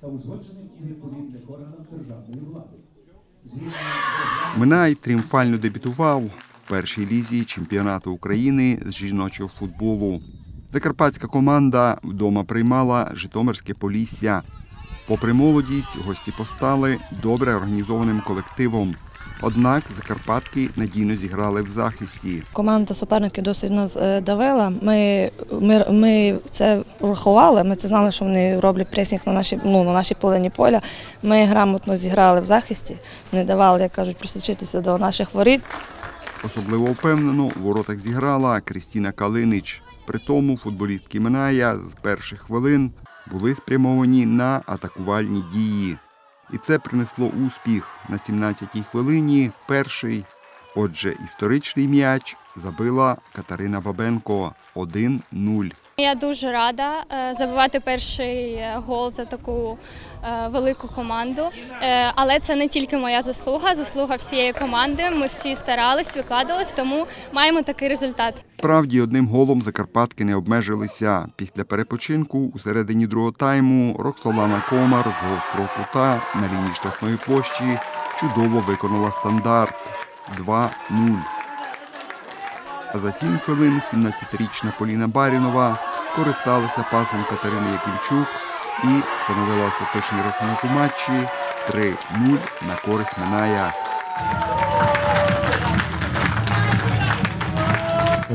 та узгоджених і відповідних органах державної влади. Минай тріумфально дебютував в першій лізі чемпіонату України з жіночого футболу. Закарпатська команда вдома приймала Житомирське Полісся. Попри молодість, гості постали добре організованим колективом. Однак закарпатки надійно зіграли в захисті. Команда суперників досить нас е, давила. Ми, ми, ми це врахували. Ми це знали, що вони роблять пресінг на нашій, ну, на нашій половині поля. Ми грамотно зіграли в захисті, не давали, як кажуть, просочитися до наших воріт. Особливо впевнено у воротах зіграла Крістіна Калинич. При тому футболістки Миная з перших хвилин були спрямовані на атакувальні дії. І це принесло успіх на 17-й хвилині. Перший, отже, історичний м'яч забила Катерина Бабенко 1-0. Я дуже рада е, забивати перший е, гол за таку е, велику команду. Але це не тільки моя заслуга, заслуга всієї команди. Ми всі старались, викладались, тому маємо такий результат. Справді, одним голом закарпатки не обмежилися. Після перепочинку у середині другого тайму Роксолана Комар з гострого кута на лінії штрафної площі чудово виконала стандарт 2-0. А за 7 хвилин 17-річна Поліна Барінова користалася пасом Катерини Яківчук і встановила остаточний рахунок у матчі 3-0 на користь Миная.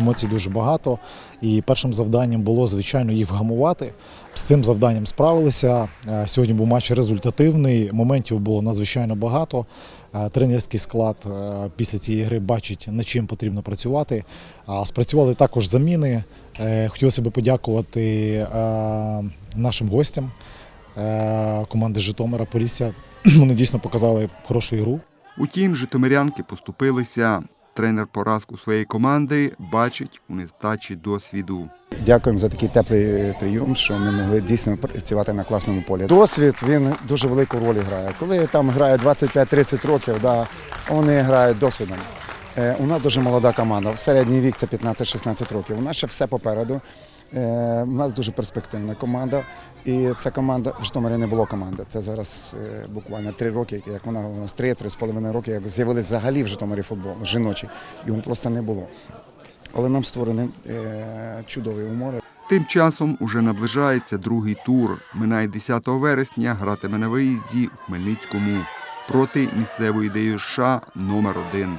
Емоцій дуже багато, і першим завданням було звичайно їх вгамувати. З цим завданням справилися. Е, Сьогодні був матч результативний. Моментів було надзвичайно багато. Е, Тренерський склад е, після цієї гри бачить, над чим потрібно працювати. Спрацювали також заміни. Хотілося б подякувати нашим гостям команди Житомира Полісся. Вони дійсно показали хорошу ігру. Утім, житомирянки поступилися. Тренер поразку своєї команди бачить у нестачі досвіду. Дякуємо за такий теплий прийом, що ми могли дійсно працювати на класному полі. Досвід він дуже велику роль грає. Коли там грає 25-30 років, да, вони грають досвідом. Е, У нас дуже молода команда. Середній вік це 15-16 років. У нас ще все попереду. Е, У нас дуже перспективна команда. І ця команда в Житомирі не було команди. Це зараз е, буквально три роки, як вона у нас три-три з половиною роки, як з'явились взагалі в Житомирі футбол жіночий. Його просто не було. Але нам створені е, чудові умови. Тим часом уже наближається другий тур. Минає 10 вересня гратиме на виїзді у Хмельницькому проти місцевої ДЮСШ номер 1